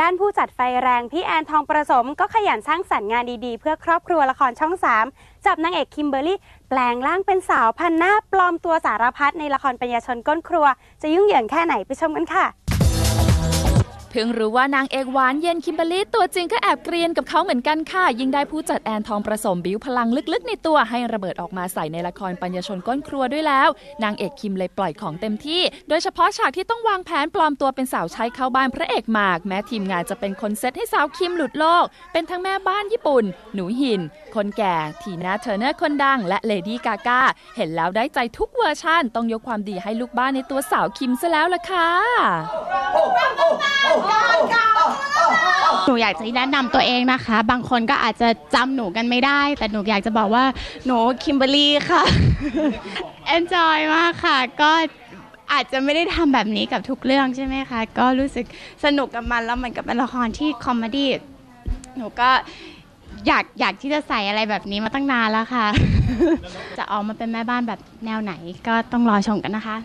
ด้านผู้จัดไฟแรงพี่แอนทองประสมก็ขยันสร้างสรรค์งานดีๆ เพื่อครอบครัวละครช่อง 3 จับนางเอกคิมเบอร์รี่แปลงร่างเป็นสาวพันหน้าปลอมตัวสารพัดในละครปัญญาชนก้นครัว จะยุ่งเหยิงแค่ไหนไปชมกันค่ะ เพิ่งรู้ว่านางเอกหวานเย็นคิมเบอรี่ตัวจริงก็แอบเกรียนกับเขาเหมือนกันค่ะ ยิ่งได้ผู้จัดแอนทองประสมบิ้วพลังลึกๆ ในตัวให้ระเบิดออกมาใส่ในละครปัญญชนก้นครัวด้วยแล้ว นางเอกคิมเลยปล่อยของเต็มที่ โดยเฉพาะฉากที่ต้องวางแผนปลอมตัวเป็นสาวใช้เข้าบ้านพระเอกหมาก แม้ทีมงานจะเป็นคนเซตให้สาวคิมหลุดโลก เป็นทั้งแม่บ้านญี่ปุ่น หนูหิน คนแก่ทีน่าเทอร์เนอร์คนดัง และเลดี้กากาเห็นแล้วได้ใจทุกเวอร์ชันต้องยกความดีให้ลูกบ้านในตัวสาวคิมซะแล้วล่ะค่ะ หนูอยากจะแนะนำตัวเองนะคะ บางคนก็อาจจะจำหนูกันไม่ได้ แต่หนูอยากจะบอกว่าหนูคิมเบอรี่ค่ะ enjoy มากค่ะ ก็อาจจะไม่ได้ทำแบบนี้กับทุกเรื่องใช่ไหมคะ ก็รู้สึกสนุกกับมันแล้วมันก็เป็นละครที่คอมเมดี้หนูก็อยากอยากที่จะใส่อะไรแบบนี้มาตั้งนานแล้วค่ะ จะออกมาเป็นแม่บ้านแบบแนวไหนก็ต้องรอชมกันนะคะ